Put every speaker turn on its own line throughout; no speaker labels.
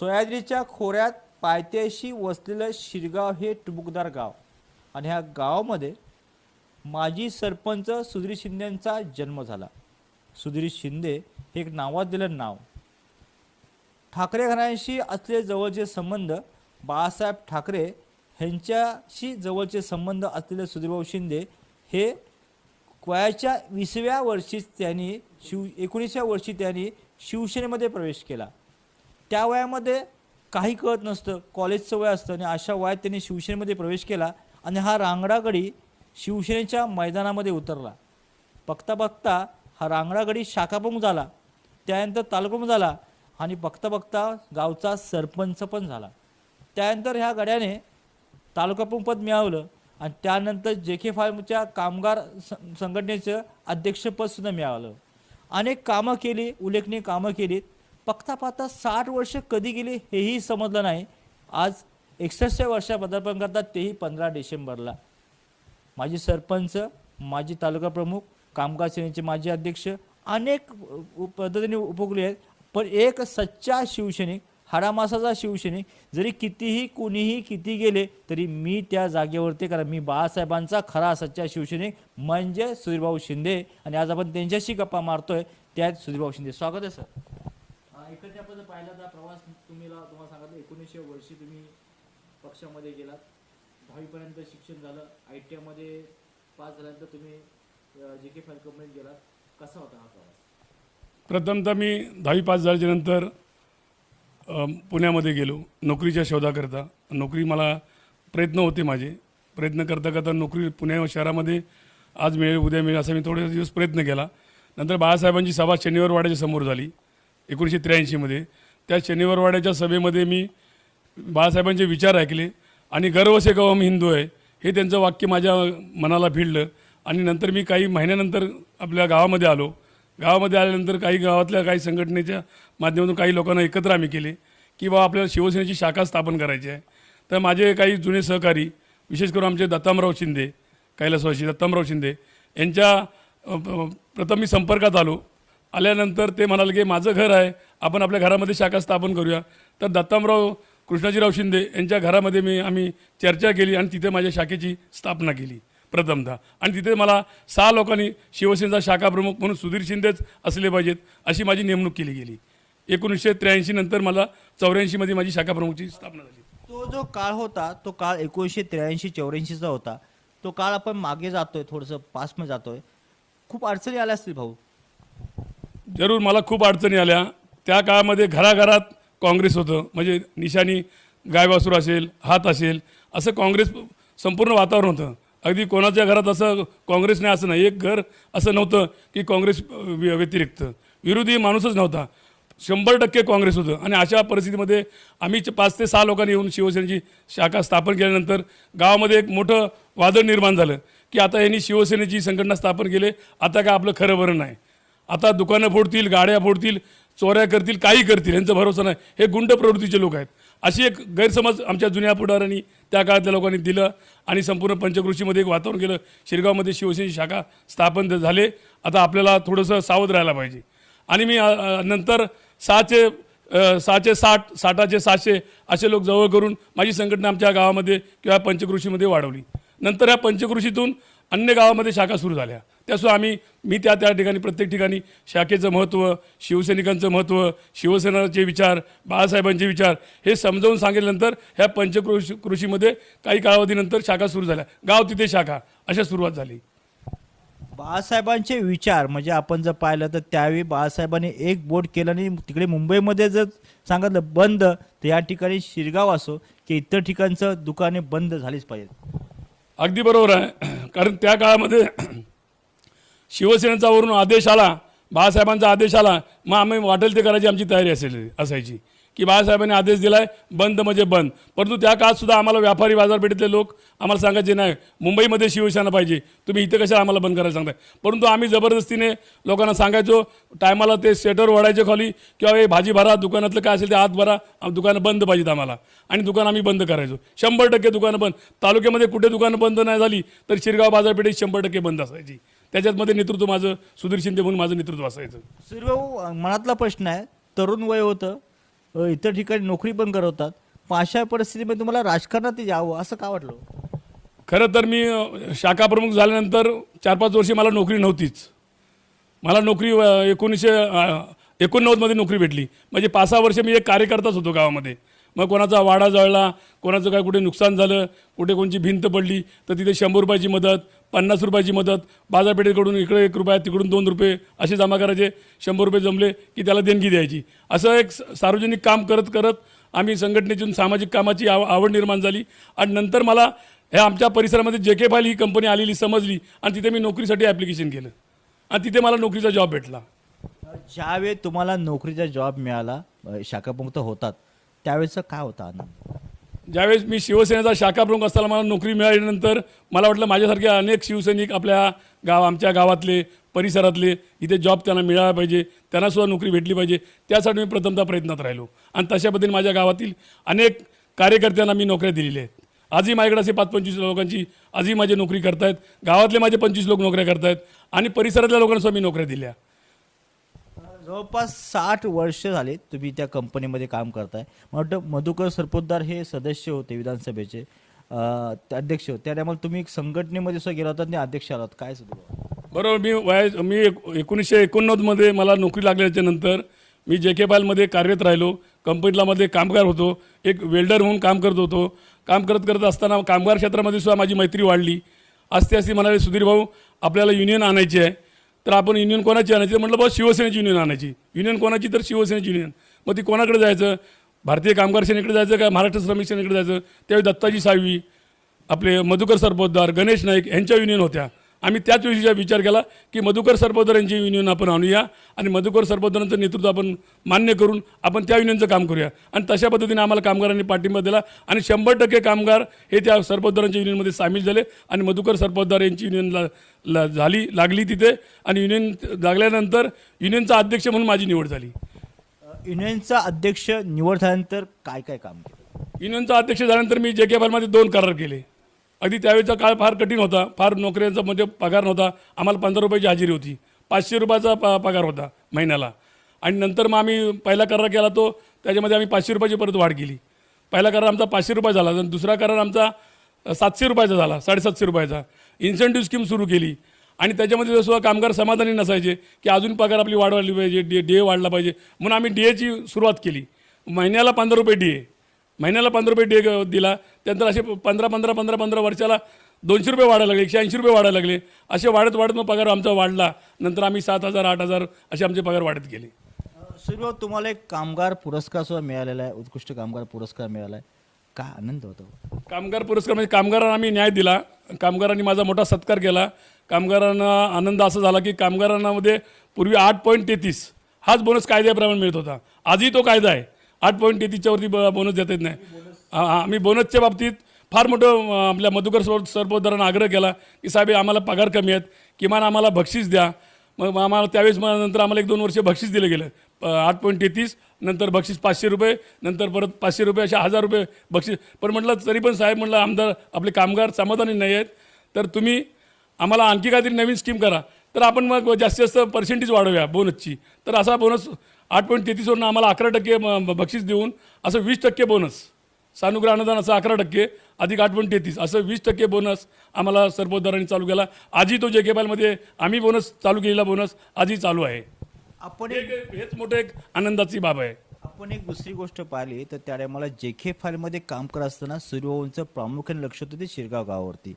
सह्याद्रीच्या खोऱ्यात पायथ्याशी वसलेलं शिरगाव हे टुबुकदार गाव आणि ह्या गावामध्ये माजी सरपंच सुधीर शिंदेंचा जन्म झाला. सुधीर शिंदे हे एक नावात दिलं नाव. ठाकरे घराण्याशी असलेले जवळचे संबंध बाळासाहेब ठाकरे ह्यांच्याशी जवळचे संबंध असलेले सुधीरभाऊ शिंदे हे वयाच्या विसव्या वर्षीच त्यांनी शिव एकोणीसव्या वर्षी त्यांनी शिवसेनेमध्ये प्रवेश केला. त्या वयामध्ये काही कळत नसतं. कॉलेजचं वय असतं आणि अशा वयात त्यांनी शिवसेनेमध्ये प्रवेश केला आणि हा रांगडागडी शिवसेनेच्या मैदानामध्ये उतरला. बघता बघता हा रांगडागडी शाखाप्रमुख झाला. त्यानंतर तालुकाप्रमुख झाला आणि बघता बघता गावचा सरपंच पण झाला. त्यानंतर ह्या गड्याने तालुकाप्रमुख पद मिळवलं आणि त्यानंतर जे के फार्मच्या कामगार संघटनेचं अध्यक्षपदसुद्धा मिळालं. अनेक कामं केली उल्लेखनीय कामं केलीत. बघता पाहता साठ वर्ष कधी गेली हेही समजलं नाही. आज एकसष्ट वर्षा पदार्पण करतात तेही पंधरा डिसेंबरला. माजी सरपंच माजी तालुका प्रमुख कामगार सेनेचे माजी अध्यक्ष अनेक पद्धतीने उपभोगले आहेत. पण एक सच्चा शिवसैनिक हाडामासाचा शिवसैनिक जरी कितीही कुणीही किती गेले तरी मी त्या जागेवरती कारण मी बाळासाहेबांचा खरा सच्चा शिवसैनिक म्हणजे सुधीरभाऊ शिंदे. आणि आज आपण त्यांच्याशी गप्पा मारतोय त्यात सुधीरभाऊ शिंदे. स्वागत आहे सर. पाहिलं तर प्रवास तुम्ही तुम्हाला सांगितलं एकोणीसशे वर्षी तुम्ही पक्षामध्ये गेलात. दहावीपर्यंत शिक्षण झालं. आय टी आयमध्ये पास झाल्यानंतर तुम्ही जे के फाईल कंपनीत गेलात. कसा होता हा प्रवास?
प्रथमतः मी दहावी पास झाल्याच्यानंतर पुण्यामध्ये गेलो नोकरीच्या शोधाकरता. नोकरी मला प्रयत्न होते माझे. प्रयत्न करता करता नोकरी पुणे शहरामध्ये आज मिळेल उद्या मिळेल असा मी थोडे दिवस प्रयत्न केला. नंतर बाळासाहेबांची सभा शनिवारवाड्याच्या समोर झाली एकोणीसशे त्र्याऐंशीमध्ये त्या शनिवारवाड्याच्या सभेमध्ये मी बाळासाहेबांचे विचार ऐकले आणि गर्व से कवम हिंदू आहे हे त्यांचं वाक्य माझ्या मनाला भिडलं. आणि नंतर मी काही महिन्यानंतर आपल्या गावामध्ये आलो. गावामध्ये आल्यानंतर काही गावातल्या काही संघटनेच्या माध्यमातून काही लोकांना एकत्र आम्ही केले की बाबा आपल्याला शिवसेनेची शाखा स्थापन करायची आहे. तर माझे काही जुने सहकारी विशेष करून आमचे दत्तामराव शिंदे कैलासवासी दत्तामराव शिंदे यांच्या प- प्रथम मी संपर्कात आलो. आल्यानंतर ते म्हणाले की माझं घर आहे. आपण आपल्या घरामध्ये शाखा स्थापन करूया. तर दत्तामराव कृष्णाजीराव शिंदे यांच्या घरामध्ये मी आम्ही चर्चा केली आणि तिथे माझ्या शाखेची स्थापना केली प्रथमतः. आणि तिथे मला सहा लोकांनी शिवसेनेचा शाखा प्रमुख म्हणून सुधीर शिंदेच असले पाहिजेत अशी माझी नेमणूक केली गेली. एकोणीसशे त्र्याऐंशी नंतर मला चौऱ्याऐंशीमध्ये माझी शाखा प्रमुखची स्थापना झाली.
तो जो काळ होता तो काळ एकोणीसशे त्र्याऐंशी चौऱ्याऐंशीचा होता. तो काळ आपण मागे जातोय थोडंसं पासमध्ये जातोय. खूप अडचणी आल्या असतील भाऊ.
जरूर मला खूप अडचणी आल्या. त्या काळामध्ये घराघरात काँग्रेस होतं. म्हणजे निशाणी गायवासूर असेल हात असेल असं काँग्रेस संपूर्ण वातावरण होतं. अगदी कोणाच्या घरात असं काँग्रेस नाही असं नाही. एक घर असं नव्हतं की काँग्रेस व्य- व्यतिरिक्त. विरोधी माणूसच नव्हता. शंभर टक्के काँग्रेस होतं. आणि अशा परिस्थितीमध्ये आम्ही पाच ते सहा लोकांनी येऊन शिवसेनेची शाखा स्थापन केल्यानंतर गावामध्ये एक मोठं वादळ निर्माण झालं की आता यांनी शिवसेनेची संघटना स्थापन केले. आता काय आपलं खरं बरं नाही. आता दुकानं फोडतील गाड्या फोडतील चोऱ्या करतील काही करतील यांचा भरोसा नाही. हे गुंड प्रवृत्तीचे लोक आहेत. अशी एक गैरसमज आमच्या जुन्या पुढाऱ्यांनी त्या काळातल्या लोकांनी दिलं आणि संपूर्ण पंचकृषीमध्ये एक वातावरण केलं. शिरगावमध्ये शिवसेनेची शाखा स्थापन झाले. आता आपल्याला थोडंसं सावध राहायला पाहिजे. आणि मी नंतर सहाचे सहाचे साठ साठाचे सातशे असे लोक जवळ करून माझी संघटना आमच्या गावामध्ये किंवा पंचकृषीमध्ये वाढवली. नंतर या पंचकृषीतून अन्य गावामध्ये शाखा सुरू झाल्या. त्यासुद्धा आम्ही मी त्या त्या ठिकाणी प्रत्येक ठिकाणी शाखेचं महत्त्व शिवसैनिकांचं महत्त्व शिवसेनाचे विचार बाळासाहेबांचे विचार हे समजावून सांगितल्यानंतर ह्या पंचकृषी कृषीमध्ये काही कालावधीनंतर शाखा सुरू झाल्या. गाव तिथे शाखा. अशा सुरुवात झाली.
बाळासाहेबांचे विचार म्हणजे आपण जर पाहिलं तर त्यावेळी बाळासाहेबांनी एक बोट केलं आणि तिकडे मुंबईमध्ये जर सांगितलं बंद तर या ठिकाणी शिरगाव असो की इतर ठिकाणचं दुकाने बंद झालीच पाहिजेत.
अगदी बरोबर आहे. कारण त्या काळामध्ये शिवसेनेचा वरून आदेश आला बाळासाहेबांचा आदेश आला मग आम्ही वाटेल ते करायची आमची तयारी असेल असायची. की बाळासाहेबांनी आदेश दिला आहे बंद म्हणजे बंद. परंतु त्या काळातसुद्धा आम्हाला व्यापारी बाजारपेठेतले लोक आम्हाला सांगायचे नाही मुंबईमध्ये शिवसेना पाहिजे. तुम्ही इथं कशा आम्हाला बंद करायला सांगताय? परंतु आम्ही जबरदस्तीने लोकांना सांगायचो टायमाला ते स्वेटर ओढायचे खाली किंवा हे भाजी भरा दुकानातलं काय असेल ते आत भरा दुकानं बंद पाहिजेत आम्हाला. आणि दुकान आम्ही बंद करायचो. शंभर टक्के दुकानं बंद. तालुक्यामध्ये कुठे दुकानं बंद नाही झाली तर शिरगाव बाजारपेठेत शंभर टक्के बंद असायची. त्याच्यातमध्ये नेतृत्व माझं सुधीर शिंदे म्हणून माझं नेतृत्व असायचं.
सुरभाऊ मनातला प्रश्न आहे. तरुण वय होतं अ, इतर ठिकाणी नोकरी पण करवतात. पण अशा परिस्थितीमध्ये तुम्हाला राजकारणात यावं असं का वाटलं?
खरं तर मी अ, शाखा प्रमुख झाल्यानंतर चार पाच वर्षे मला नोकरी नव्हतीच. मला नोकरी अ, एकोणीसशे अ, एकोणनव्वदमध्ये नोकरी भेटली. म्हणजे पाच सहा वर्ष मी एक कार्यकर्ताच होतो गावामध्ये. मग कोणाचा वाडा जळला कोणाचं काय कुठे नुकसान झालं कुठे कोणची भिंत पडली तर तिथे शंभर रुपयाची मदत पन्नास रुपयाची मदत बाजारपेठेकडून इकडे एक रुपया तिकडून दोन रुपये असे जमा करायचे शंभर रुपये जमले की त्याला देणगी द्यायची. असं एक सार्वजनिक काम करत करत आम्ही संघटनेतून सामाजिक कामाची आव आवड निर्माण झाली. आणि नंतर मला हे आमच्या परिसरामध्ये जे के फाईल ही कंपनी आलेली समजली आणि तिथे मी नोकरीसाठी ॲप्लिकेशन केलं. आणि तिथे मला नोकरीचा जॉब भेटला.
ज्यावेळी तुम्हाला नोकरीचा जॉब मिळाला शाखापुक्त होतात. त्यावेळेचा काय होता आनंद?
ज्यावेळेस मी शिवसेनेचा शाखा प्रमुख असताना मला नोकरी मिळाल्यानंतर मला वाटलं माझ्यासारखे अनेक शिवसैनिक आपल्या गाव आमच्या गावातले परिसरातले इथे जॉब त्यांना मिळाला पाहिजे त्यांनासुद्धा नोकरी भेटली पाहिजे त्यासाठी मी प्रथमतः प्रयत्नात राहिलो. आणि तशा पद्धतीने माझ्या गावातील अनेक कार्यकर्त्यांना मी नोकऱ्या दिलेल्या आहेत. आजही माझ्याकडे असे पाच पंचवीस लोकांची आजही माझी नोकरी करतायत. गावातले माझे पंचवीस लोक नोकऱ्या करतायत. आणि परिसरातल्या लोकांना मी नोकऱ्या दिल्या.
जवळपास साठ वर्ष झाले तुम्ही त्या कंपनीमध्ये काम करताय. मला वाटतं मधुकर सरपोतदार हे सदस्य होते विधानसभेचे अध्यक्ष होते. त्या टायमाला तुम्ही एक संघटनेमध्ये सुद्धा गेला होता आणि अध्यक्ष आलात काय सुद्धा
बरोबर मी वय मी एक एकोणीसशे एकोणनव्वदमध्ये मला नोकरी लागल्याच्या नंतर मी जे के पायलमध्ये कार्यरत राहिलो कंपनीला मध्ये कामगार होतो एक वेल्डर म्हणून काम करत होतो. काम करत करत असताना कामगार क्षेत्रामध्ये सुद्धा माझी मैत्री वाढली. असते असते म्हणाले सुधीर भाऊ आपल्याला युनियन आणायची आहे. तर आपण युनियन कोणाची आणायची? म्हटलं बस शिवसेनेची युनियन आणायची. युनियन कोणाची? तर शिवसेनेची युनियन मग ती कोणाकडे जायचं? भारतीय कामगार सेनेकडे जायचं का महाराष्ट्र श्रमिक सेनेकडे जायचं? त्यावेळी दत्ताजी साळवी आपले मधुकर सरपोतदार गणेश नाईक यांच्या युनियन होत्या. आम्ही त्याच विषयीचा विचार केला की मधुकर सरपोतदार यांची युनियन आपण आणूया आणि मधुकर सरपोतदारांचं नेतृत्व आपण मान्य करून आपण त्या युनियनचं काम करूया. आणि तशा पद्धतीने आम्हाला कामगारांनी पाठिंबा दिला आणि शंभर टक्के कामगार हे त्या सरपोतदारांच्या युनियनमध्ये सामील झाले आणि मधुकर सरपोतदार यांची युनियन ला, झाली लागली तिथे. आणि युनियन लागल्यानंतर युनियनचा अध्यक्ष म्हणून माझी निवड झाली.
युनियनचा अध्यक्ष निवड झाल्यानंतर काय काय काम केलं?
युनियनचा अध्यक्ष झाल्यानंतर मी जे के दोन करार केले. अगदी त्यावेळेचा काळ फार कठीण होता. फार नोकऱ्यांचा म्हणजे पगार नव्हता. आम्हाला पंधरा रुपयाची हजेरी होती. पाचशे रुपयाचा प पगार होता महिन्याला. आणि नंतर मग आम्ही पहिला करार केला तो त्याच्यामध्ये आम्ही पाचशे रुपयाची परत वाढ केली. पहिला करार आमचा पाचशे रुपये झाला. आणि दुसरा करार आमचा सातशे रुपयाचा झाला. साडेसातशे रुपयाचा. इन्सेंटिव्ह स्कीम सुरू केली. आणि त्याच्यामध्ये सुद्धा कामगार समाधानी नसायचे की अजून पगार आपली वाढवली पाहिजे डी डी ए वाढला पाहिजे. म्हणून आम्ही डी एची सुरुवात केली. महिन्याला पंधरा रुपये डी ए महिन्याला पंधरा रुपये डे दिला. त्यानंतर असे पंधरा पंधरा पंधरा पंधरा वर्षाला दोनशे रुपये वाढायला लागले एकशे ऐंशी रुपये वाढायला लागले. असे वाढत वाढत मग पगार आमचा वाढला. नंतर आम्ही सात हजार आठ हजार असे आमचे पगार वाढत गेले.
सुरू तुम्हाला एक कामगार पुरस्कार सुद्धा मिळालेला आहे उत्कृष्ट कामगार पुरस्कार मिळाला आहे. काय आनंद होतो
कामगार पुरस्कार म्हणजे कामगारांना आम्ही न्याय दिला. कामगारांनी माझा मोठा सत्कार केला. कामगारांना आनंद असा झाला की कामगारांना मध्ये पूर्वी आठ पॉईंट तेहतीस हाच बोनस कायद्याप्रमाणे मिळत होता. आजही तो कायदा आहे. आठ पॉईंट तेहतीसच्यावरती बोनस देता येत नाही. आम्ही बोनसच्या बाबतीत फार मोठं आपल्या मधुकर सर सरपोतदारांना आग्रह केला की साहेब आम्हाला पगार कमी आहेत. किमान आम्हाला बक्षीस द्या. मग आम्हाला त्यावेळेस मग नंतर आम्हाला एक दोन वर्ष बक्षीस दिलं गेलं. आठ पॉईंट तेहतीस नंतर बक्षीस पाचशे रुपये नंतर परत पाचशे रुपये अशा हजार रुपये बक्षीस. पण म्हटलं तरी पण साहेब म्हटलं आमदार आपले कामगार समाधानी नाही आहेत. तर तुम्ही आम्हाला आणखी काहीतरी नवीन स्कीम करा. तर आपण मग जास्तीत जास्त पर्सेंटेज वाढवूया बोनसची तर असा बोनस आठ पॉईंट तेहतीसवरून आम्हाला अकरा टक्के बक्षीस देऊन असं वीस टक्के बोनस सानुग्रह अनुदान असं अकरा टक्के अधिक आठ पॉईंट तेहतीस. असं वीस टक्के बोनस आम्हाला सरपोतदारांनी चालू केला. आजही तो जे के मध्ये आम्ही बोनस चालू केलेला बोनस आजही चालू आहे.
आपण
एक- हेच मोठं एक आनंदाची बाब आहे.
आपण एक दुसरी गोष्ट पाहिली तर त्या टायमाला जे के फाईलमध्ये काम करत असताना सूर्यवंचं प्रामुख्याने लक्ष होतं ते शिरगाव गावावरती.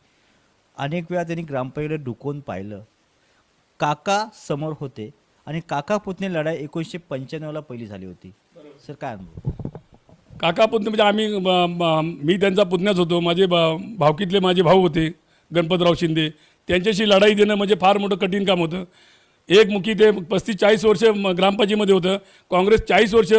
अनेक वेळा त्यांनी ग्रामपंचायतीला डुकवून पाहिलं. काका समोर होते आणि काका पुतणी लढाई एकोणीसशे पंच्याण्णवला पहिली झाली होती. सर काय अनुभव?
काका पुतणे म्हणजे आम्ही मी त्यांचा पुतण्याच होतो. माझे ब- भावकीतले माझे भाऊ होते गणपतराव शिंदे. त्यांच्याशी लढाई देणं म्हणजे फार मोठं कठीण काम होतं. एक मुखी ते पस्तीस चाळीस वर्ष ग्रामपंचायतीमध्ये होतं. काँग्रेस चाळीस वर्ष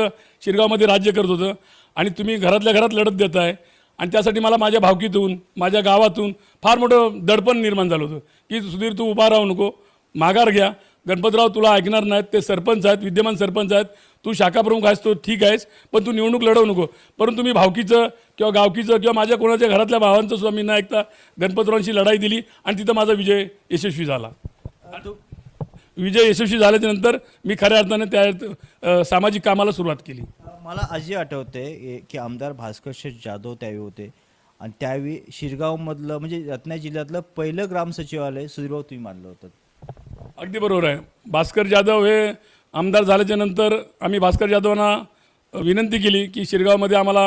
शिरगावमध्ये राज्य करत होतं. आणि तुम्ही घरातल्या घरात लढत देताय. आणि त्यासाठी मला माझ्या भावकीतून माझ्या गावातून फार मोठं दडपण निर्माण झालं होतं. की सुधीर तू उभा राहू नको. माघार घ्या. गणपतराव तुला ऐकणार नाहीत. ते सरपंच आहेत विद्यमान सरपंच आहेत. तू शाखाप्रमुख आहेस तो ठीक आहेस पण तू निवडणूक लढवू नको. परंतु मी भावकीचं किंवा गावकीचं किंवा माझ्या कोणाच्या घरातल्या भावांचं सुद्धा मी न ऐकता गणपतरावांशी लढाई दिली आणि तिथं माझा विजय यशस्वी झाला. विजय यशस्वी झाल्याच्यानंतर मी खऱ्या अर्थाने त्या सामाजिक कामाला सुरुवात केली.
मला असे आठवते की आमदार भास्कर शेठ जाधव त्यावेळी होते. आणि त्यावेळी शिरगावमधलं म्हणजे रत्नागिरी जिल्ह्यातलं पहिलं ग्राम सचिवालय सुधीरभाऊ तुम्ही मानलं होतं.
अगदी बरोबर आहे. भास्कर जाधव हे आमदार झाल्याच्यानंतर आम्ही भास्कर जाधवांना विनंती केली की शिरगावमध्ये आम्हाला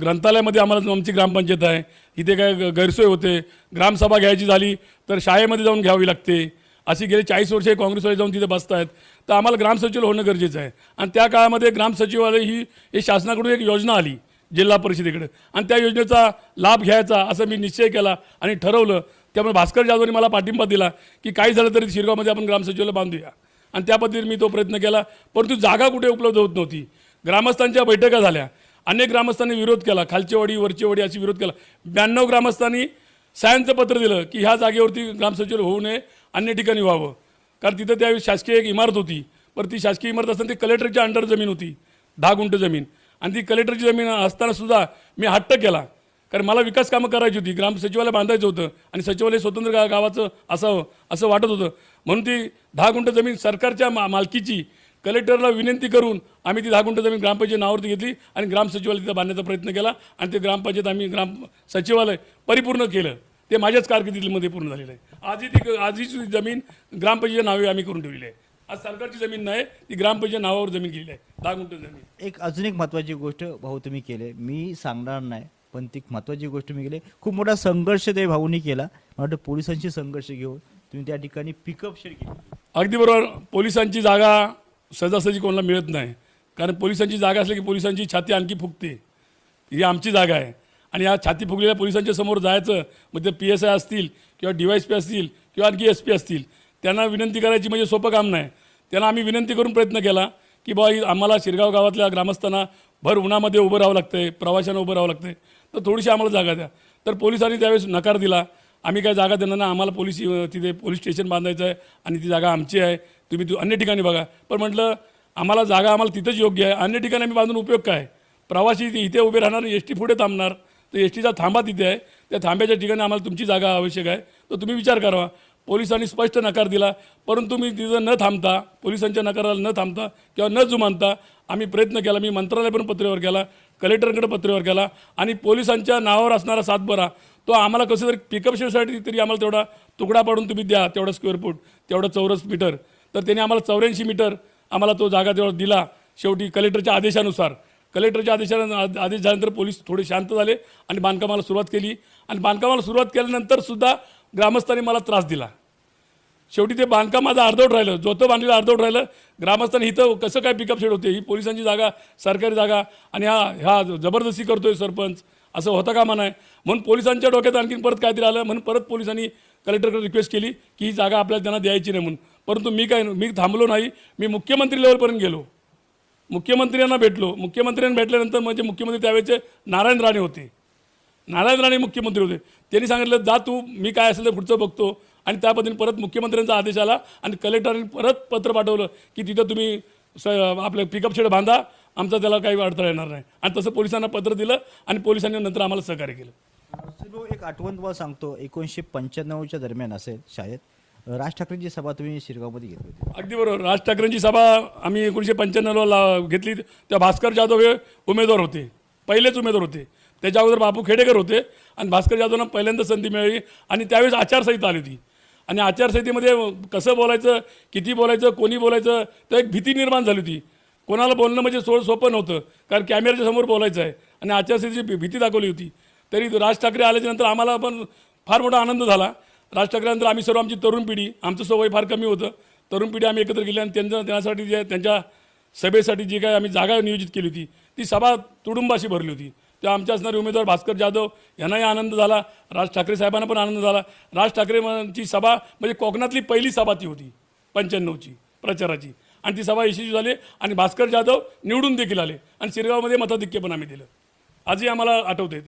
ग्रंथालयामध्ये आम्हाला आमची ग्रामपंचायत आहे इथे काय ग- गैरसोय होते ग्रामसभा घ्यायची झाली तर शाळेमध्ये जाऊन घ्यावी लागते. अशी गेली चाळीस वर्षे काँग्रेसवाले जाऊन तिथे बसत आहेत तर आम्हाला ग्रामसचिव होणं गरजेचं आहे. आणि त्या काळामध्ये ग्रामसचिवालय ही हे शासनाकडून एक योजना आली जिल्हा परिषदेकडे. आणि त्या योजनेचा लाभ घ्यायचा असं मी निश्चय केला आणि ठरवलं त्यामुळे भास्कर जाधवने मला पाठिंबा दिला की काही झालं तरी शिरगावमध्ये आपण ग्रामसचिवाला बांधूया. आणि त्या पद्धतीने मी तो प्रयत्न केला परंतु जागा कुठे उपलब्ध होत नव्हती. ग्रामस्थांच्या बैठका झाल्या. अनेक ग्रामस्थांनी विरोध केला खालचेवाडी वरचेवाडी अशी विरोध केला. ब्याण्णव ग्रामस्थांनी सायंचं पत्र दिलं की ह्या जागेवरती ग्रामसचिव होऊ नये अन्य ठिकाणी व्हावं. कारण तिथं त्यावेळी शासकीय एक इमारत होती. पर ती शासकीय इमारत असताना ती कलेक्टरच्या अंडर जमीन होती दहा गुंठ जमीन. आणि ती कलेक्टरची जमीन असताना सुद्धा मी हट्ट केला. कारण मला विकास कामं करायची होती. ग्राम सचिवालय बांधायचं होतं आणि सचिवालय स्वतंत्र गा गावाचं असावं असं वाटत होतं. म्हणून ती दहा गुंठ जमीन सरकारच्या मा मालकीची कलेक्टरला विनंती करून आम्ही ती दहा गुंठ जमीन ग्रामपंचायत नावावरती घेतली आणि ग्राम सचिवालय तिथं बांधण्याचा प्रयत्न केला आणि ते ग्रामपंचायत आम्ही ग्राम सचिवालय परिपूर्ण केलं. ते माझ्याच कारकिर्दीमध्ये पूर्ण झालेलं आहे. आजही ती आजची जमीन ग्रामपंचायत नावे आम्ही करून ठेवलेली आहे. आज सरकारची जमीन नाही ती ग्रामपंचायत नावावर जमीन केलेली आहे. दहा गुंठ जमीन.
एक अजून एक महत्त्वाची गोष्ट भाऊ तुम्ही केले मी सांगणार नाही. पण ती महत्त्वाची गोष्ट मी केली. खूप मोठा संघर्ष ते भाऊनी केला. मला वाटतं पोलिसांशी संघर्ष घेऊन तुम्ही त्या ठिकाणी पिकअप शेअर केली.
अगदी बरोबर. पोलिसांची जागा सहजासहजी कोणाला मिळत नाही. कारण पोलिसांची जागा असली की पोलिसांची छाती आणखी फुगते. ही आमची जागा आहे. आणि या छाती फुगलेल्या पोलिसांच्या समोर जायचं मग ते पी एस आय असतील किंवा डी वाय एस पी असतील किंवा आणखी एस पी असतील त्यांना विनंती करायची म्हणजे सोपं काम नाही. त्यांना आम्ही विनंती करून प्रयत्न केला की बाबा आम्हाला शिरगाव गावातल्या ग्रामस्थांना भर उन्हामध्ये उभं राहावं लागतंय प्रवाशांना उभं राहावं लागतंय. तर थोडीशी आम्हाला जागा द्या. तर पोलिसांनी त्यावेळेस नकार दिला. आम्ही काय जागा देणार नाही. आम्हाला पोलीस तिथे पोलीस स्टेशन बांधायचं आहे आणि ती जागा आमची आहे. तुम्ही अन्य ठिकाणी बघा. पण म्हटलं आम्हाला जागा आम्हाला तिथंच योग्य आहे. अन्य ठिकाणी आम्ही बांधून उपयोग काय? प्रवासी इथे उभे राहणार एस टी पुढे थांबणार. तर एस टीचा थांबा तिथे आहे. त्या थांब्याच्या ठिकाणी आम्हाला तुमची जागा आवश्यक आहे. तर तुम्ही विचार करावा. पोलिसांनी स्पष्ट नकार दिला. परंतु मी तिथं न थांबता पोलिसांच्या नकाराला न थांबता किंवा न जुमानता आम्ही प्रयत्न केला. मी मंत्रालय पण पत्रेवर केला कलेक्टरकडे पत्रेवर केला आणि पोलिसांच्या नावावर असणारा सातबारा तो आम्हाला कसं तरी पिकअप शेडसाठी तरी आम्हाला तेवढा तुकडा पाडून तुम्ही द्या तेवढा स्क्वेअर फूट तेवढं चौरस मीटर तर त्याने आम्हाला चौऱ्याऐंशी मीटर आम्हाला तो जागा तेवढा दिला. शेवटी कलेक्टरच्या आदेशानुसार कलेक्टरच्या आदेशानं आदेश झाल्यानंतर पोलीस थोडे शांत झाले आणि बांधकामाला सुरुवात केली. आणि बांधकामाला सुरुवात केल्यानंतर सुद्धा ग्रामस्थांनी मला त्रास दिला. शेवटी ते बांधकाम माझं अर्धवट राहिलं. जोतं बांधलेलं अर्धवट राहिलं. ग्रामस्थांनी इथं कसं काय पिकअप शेड होते? ही पोलिसांची जागा सरकारी जागा आणि हा ह्या जबरदस्ती करतोय सरपंच. असं होता का म्हणाय? म्हणून पोलिसांच्या डोक्यात आणखीन परत काहीतरी आलं. म्हणून परत पोलिसांनी कलेक्टरकडे रिक्वेस्ट केली की ही जागा आपल्याला त्यांना द्यायची नाही म्हणून. परंतु मी काय मी थांबलो नाही. मी मुख्यमंत्री लेवलपर्यंत गेलो. मुख्यमंत्र्यांना भेटलो. मुख्यमंत्र्यांना भेटल्यानंतर म्हणजे मुख्यमंत्री त्यावेळेचे नारायण राणे होते. नारायण राणे मुख्यमंत्री होते. त्यांनी सांगितलं जा तू मी काय असेल ते पुढचं बघतो. आणि त्या पद्धतीने परत मुख्यमंत्र्यांचा आदेश आला आणि कलेक्टरांनी परत पत्र पाठवलं की तिथं तुम्ही स आपलं पिकअप शेड बांधा आमचा त्याला काही अडथळा येणार नाही. आणि तसं पोलिसांना पत्र दिलं आणि पोलिसांनी नंतर आम्हाला सहकार्य केलं.
एक आठवण तुम्हाला सांगतो एकोणीसशे पंच्याण्णवच्या दरम्यान असेल शाळेत राज ठाकरेंची सभा तुम्ही शिरगावमध्ये घेतली होती.
अगदी बरोबर. राज ठाकरेंची सभा आम्ही एकोणीसशे पंच्याण्णवला घेतली. त्या भास्कर जाधव हे उमेदवार होते. पहिलेच उमेदवार होते. त्याच्या अगोदर बापू खेडेकर होते आणि भास्कर जाधवना पहिल्यांदा संधी मिळाली आणि त्यावेळेस आचारसंहिता आली होती. आणि आचारसंहितेमध्ये कसं बोलायचं किती बोलायचं कोणी बोलायचं तर एक भीती निर्माण झाली होती. कोणाला बोलणं म्हणजे सो सोपं नव्हतं कारण कॅमेऱ्याच्या समोर बोलायचं आहे. आणि आचारसंहितेची भी- भीती दाखवली होती. तरी राज ठाकरे आल्याच्यानंतर आम्हाला पण फार मोठा आनंद झाला. राज ठाकरेनंतर आम्ही सर्व आमची तरुण पिढी आमचं सवय फार कमी होतं. तरुण पिढी आम्ही एकत्र गेली आणि त्यांच्या त्यासाठी जे त्यांच्या सभेसाठी जी काही आम्ही जागा नियोजित केली होती ती सभा तुडुंबाशी भरली होती. तेव्हा आमचे असणारे उमेदवार भास्कर जाधव यांनाही आनंद झाला. राज ठाकरे साहेबांना पण आनंद झाला. राज ठाकरेची सभा म्हणजे कोकणातली पहिली सभा ती होती पंच्याण्णवची प्रचाराची. आणि ती सभा यशस्वी झाली आणि भास्कर जाधव निवडून देखील आले. आणि शिरगावमध्ये मताधिक्य पण आम्ही दिलं. आजही आम्हाला आठवते